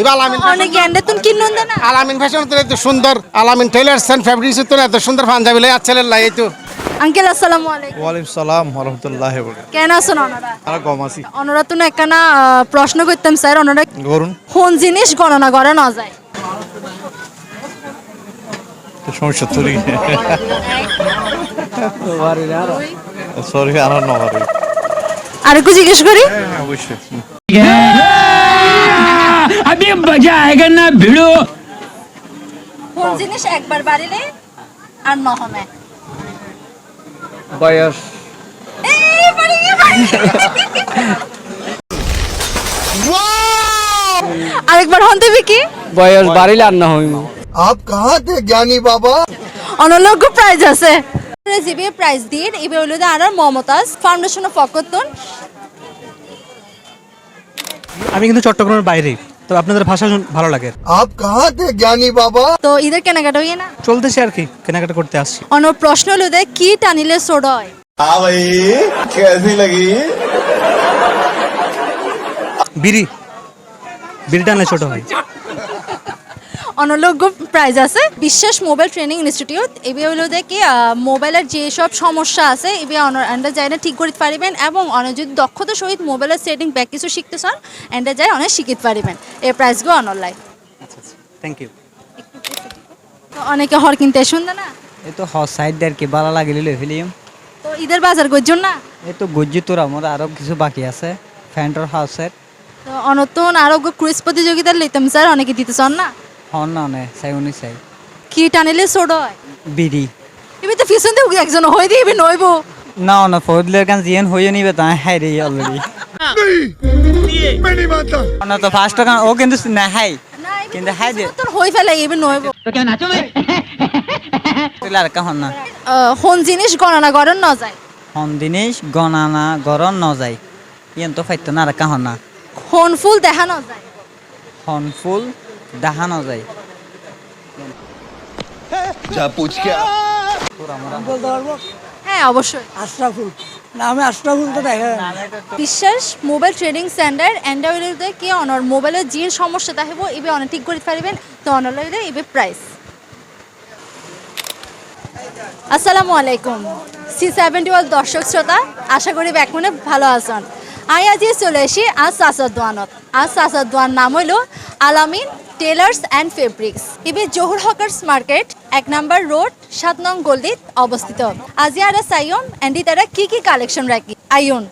এবার অনেক এন্ডে কিনুন দেনা আলামিন ফ্যাশন তো এত সুন্দর আলামিন টেলার্স এন্ড ফ্যাব্রিক্স তো এত সুন্দর পাঞ্জাবি লাই ছেলের লাই এই তো। আঙ্কেল আসসালামু আলাইকুম। ওয়ালাইকুম সালাম রহমতুল্লাহ কেন আছেন ওনারা আর কম আছি। ওনারা তো একখানা প্রশ্ন করতাম স্যার ওনারা করুন কোন জিনিস গণনা করা না যায়? সমস্যা তৈরি সরি আর জিজ্ঞেস করি? হ্যাঁ অবশ্যই। अभी मजा आएगा ना भिड़ो কোন জিনিস একবার বাড়িলে আর নহমে বয়স এই বাড়ি গিয়ে বাড়ি। আরেকবার হন দেবে কি বয়স বাড়িলে আর না হইম आप कहाँ थे ज्ञानी बाबा অনলগ্য প্রাইজ আছে জিবি প্রাইজ দিয়ে এবার হলো আর মমতাজ ফাউন্ডেশন ফকতন আমি কিন্তু চট্টগ্রামের বাইরে তো আপনাদের ভাষা ভালো লাগে। আপ জ্ঞানী বাবা? তো কেনাকাটা হইয়ে না? চলতেছে আর কি কেনাকাটা করতে আসছি। অন্য প্রশ্ন হলো দে কি টানিলে সোডয় আ ভাই কেসি লাগি। বিড়ি। বিড়ি টানলে ছোট হয়। অনলগ্য প্রাইজ আছে। বিশ্বাস মোবাইল ট্রেনিং ইনস্টিটিউট এবার হলো আহ, মোবাইলের যেসব সমস্যা আছে এবার অনার যায় না ঠিক করে পারিবেন এবং অনেক যদি দক্ষতা সহিত মোবাইলের সেটিং ব্যাক কিছু শিখতে চান এন্ডা যায় অনেক শিখিতে পারিবেন। এই প্রাইসগুলো অনলাইন আচ্ছা থ্যাংক ইউ তো অনেকে হর কিনতে শুনবে না? এই তো হস সাইড দের কি ভালো লাগিলে লই ফেলিম। তো ঈদের বাজার করছেন না? এই তো গজ্জি তোর আমার আরও কিছু বাকি আছে। ফ্যান্টর হাউসের তো অনতন আরোগ্য ক্রুইজ প্রতিযোগিতা লইতাম স্যার অনেকে দিতে চান না? হন না নে চাই উনি চাই। কি টানিলে সোড হয়? বিড়ি এবার তো পিছন দিয়ে একজন দিয়ে এবার নইব না না ফজলের গান জিয়ান হইও নিবে তাই হাই রে অলরেডি না তো ফার্স্ট গান ও কিন্তু না হাই কিন্তু হাই দে তোর হয়ে ফেলে এবার নইব তুই আর কাহন না? কোন জিনিস গণনা করেন ন। যায় হন জিনিস গণানা গরম ন যায় ইয়ান তো ফাইতো না আর কাহন না। কোন ফুল দেখা ন যায় হন ফুল দাহানো যায়। হ্যাঁ অবশ্যই। আশরাফুল। না আমি আশরাফুল তো দেখা বিশ্বাস মোবাইল ট্রেডিং সেন্টার অ্যান্ড্রয়েডে কি অনর মোবাইলের যে সমস্যা থাকিব এবে অনেক ঠিক করে পারিবেন তো অনলাইনে এবে প্রাইস আসসালামু আলাইকুম। সি সেভেন্টি ওয়াল দর্শক শ্রোতা আশা করি ব্যাকমনে ভালো আছেন। আই আজি চলে এসি আজ চাচার দোয়ানত। আজ চাচার দোয়ার নাম হইল আলামিন টেলার্স অ্যান্ড ফেব্রিক্স ইবে জহুর হকার্স মার্কেট এক নাম্বার রোড, সাত নং গল্লিত অবস্থিত। আজি আর সাইয়ন অ্যান্ডি তারা কি কি কালেকশন রাখি? আইয়ন।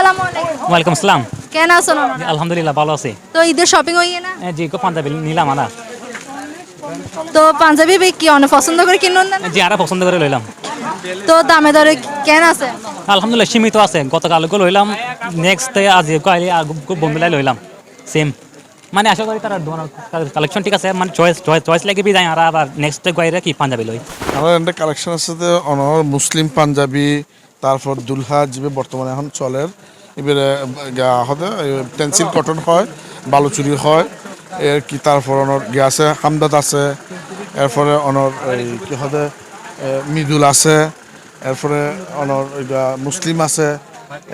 আসসালামু আলাইকুম। ওয়েলকাম আসসালাম। কেন আছেন? আলহামদুলিল্লাহ ভালো আছি। তো ঈদের শপিং হইয়ে না? জি কো পাঞ্জাবি নিলাম আনা। তো পাঞ্জাবি ভাই কি অনেক পছন্দ করে কিনুন না? জি আরা পছন্দ করে লইলাম। তো দামে দরে কেন আছে? আলহামদুলিল্লাহ সীমিত আছে। গতকাল গো লইলাম নেক্সট আজ কালি লইলাম। সেম মানে আশা করি তারা কালেকশন ঠিক আছে মানে চয়েস চয়েস চয়েস লাগে বি যায় আর আবার নেক্সট গাইরে কি পাঞ্জাবি লই? একটা কালেকশন আছে অনর মুসলিম পাঞ্জাবি তারপর দুলহা যেভাবে বর্তমানে এখন চলের। এবারে হতে পেন্সিল কটন হয় বালুচুরি হয় এর কি তারপর অনর গিয়ে আছে হামদাদ আছে এরপরে অনর এই কি হতে মৃদুল আছে এরপরে অনর এটা মুসলিম আছে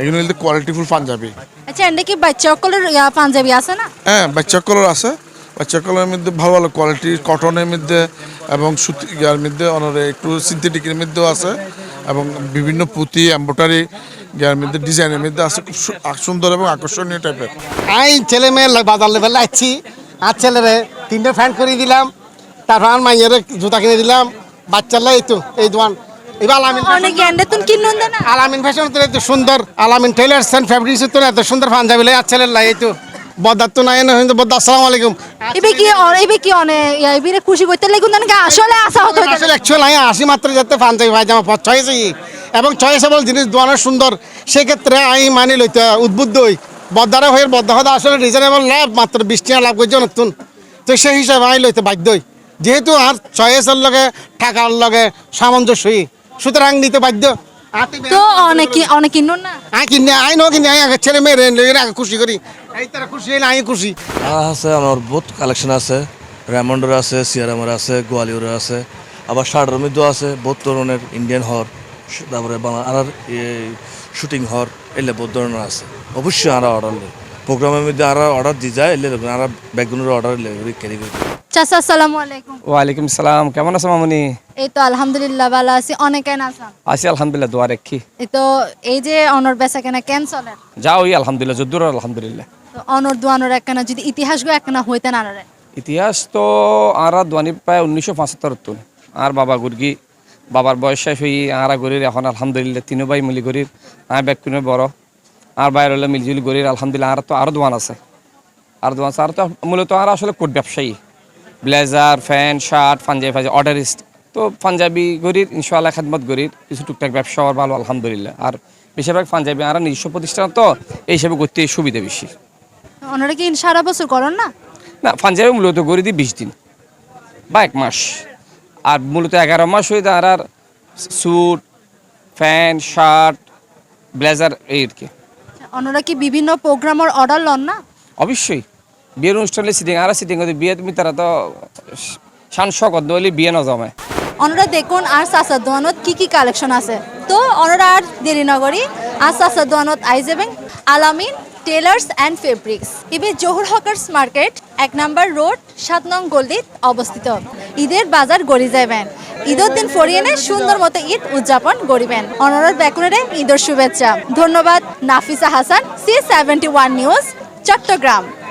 এগুলো হচ্ছে কোয়ালিটিফুল পাঞ্জাবি। আচ্ছা এন্ডে কি বাচ্চা সকলের ইয়া পাঞ্জাবি আছে না? হ্যাঁ বাচ্চা কলার আছে। বাচ্চা কলারের মধ্যে ভালো ভালো কোয়ালিটি কটনের মধ্যে এবং সুতি ইয়ার মধ্যে অনরে একটু সিনথেটিকের মধ্যেও আছে। এবং বিভিন্ন পুঁতি এম্বোটারি ইয়ার মধ্যে ডিজাইনের মধ্যে আছে খুব সুন্দর এবং আকর্ষণীয় টাইপের। আই ছেলে মেয়ে বাজার লেভেল আসছি আর ছেলেরে তিনটে ফ্যান করে দিলাম। তারপর আমার মাইয়ের জুতা কিনে দিলাম। বাচ্চারা এই তো এই দোয়ান। এবার আলামিন আলামিন ফ্যাশন তো এত সুন্দর। আলামিন টেলার্স এন্ড ফ্যাব্রিক্স তো এত সুন্দর পাঞ্জাবি লাই আছে লাই এই তো। বদার তো নাই না কিন্তু বদ আসসালামু আলাইকুম। এবে কি অ- এবে কি অনেক এবিরে খুশি করতে লাগুন না আসলে আসা হতো। আসলে অ্যাকচুয়াল আমি আসি মাত্র যাতে পাঞ্জাবি পায়জামা পর চয়েছে এবং চয়েসেবল জিনিস দোয়ানো সুন্দর সেক্ষেত্রে আমি মানি লইতে উদ্বুদ্ধ হই। বদারে হয়ে বদা হদা আসলে রিজনেবল লাভ মাত্র বিশ টাকা লাভ করছে নতুন তো সেই হিসাবে আমি লইতে বাধ্য হই। যেহেতু আর চয়েসের লগে টাকার লগে সামঞ্জস্যই। সুতরাং নিতে বাধ্য। তো অনেক কি- অনেক কিনুন না। আই কিনে আই নো কিনে আই আগে ছেলে মেয়ে খুশি করি। এই তারা খুশি হইলে আমি খুশি। আছে আমার বহুত কালেকশন আছে। রেমন্ডের আছে সিয়ারামের আছে গোয়ালিয়রের আছে। আবার শার্টের মধ্যেও আছে বহুত ধরনের ইন্ডিয়ান হর তারপরে বাংলা আর শুটিং হর এলে বহুত ধরনের আছে। অবশ্যই আর অর্ডার নেই প্রোগ্রামের মধ্যে আর অর্ডার দিয়ে যায় এলে আর ব্যাগগুলোর অর্ডার ক্যারি করি। চাচা আসসালামু আলাইকুম। ওয়ালাইকুম সালাম কেমন আছো মামুনি? এই তো আলহামদুলিল্লাহ ভালো আছি। অনেক আছি আলহামদুলিল্লাহ দোয়া রেখি। এই তো এই যে অনর বেচা কেনা কেন চলে যাও ওই আলহামদুলিল্লাহ যদ্দুর আলহামদুলিল্লাহ। তো অনর একখানা, যদি ইতিহাস গো একখানা হইতেন আনারে। ইতিহাস তো আর দোয়ানি প্রায় উনিশশো পঁচাত্তর তুন আর বাবা গুরগি, বাবার বয়স শেষ হই আরা গরির, এখন আলহামদুলিল্লাহ তিনো ভাই মিলি গরির, আর ব্যাগ বড়। আর বাইরে হলে মিলজুলি গরির, আলহামদুলিল্লাহ আর তো আরও দোয়ান আছে। আর দোয়ান আছে, আর তো মূলত আর আসলে কোট ব্যবসায়ী। ব্লেজার, ফ্যান, শার্ট, পাঞ্জাবি ফাঞ্জাবি অর্ডারিস্ট। তো পাঞ্জাবি গরির, ইনশাআল্লাহ খাদমত গরির, কিছু টুকটাক ব্যবসা ভালো, আলহামদুলিল্লাহ। আর বেশিরভাগ পাঞ্জাবি আর নিজস্ব প্রতিষ্ঠান তো, এই হিসাবে করতে সুবিধা বেশি। অনরা কি সারা বছর করেন না? না পাঞ্জাবি মূলত গড়ি দিই বিশ দিন। বা এক মাস। আর মূলত এগারো মাস হয়ে আর আর স্যুট ফ্যান শার্ট ব্লেজার এই আর কি। অনরা কি বিভিন্ন প্রোগ্রামের অর্ডার লন না? অবশ্যই। বিয়ের অনুষ্ঠানে সিটিং আর সিটিং বিয়ে তুমি তারা তো শান শকত নইলে বিয়ে ন জমে। অনরা দেখুন আর সাসার দোয়ানত কি কি কালেকশন আছে। তো অনরা আর দেরি নগরী আর সাসার দোয়ানত আই যাবেন। আলামিন টেলার্স অ্যান্ড ফেব্রিক্স ইবি জহুর হকার্স মার্কেট, এক নাম্বার রোড, সাত নং গল্লিত অবস্থিত। ঈদের বাজার গড়ি যাবেন ঈদের দিন ফরিয়েনে সুন্দর মতো ঈদ উদযাপন করিবেন। অনুরোধ ব্যাকুরের ঈদের শুভেচ্ছা। ধন্যবাদ, Nafisa Hasan C seventy one news Chattogram.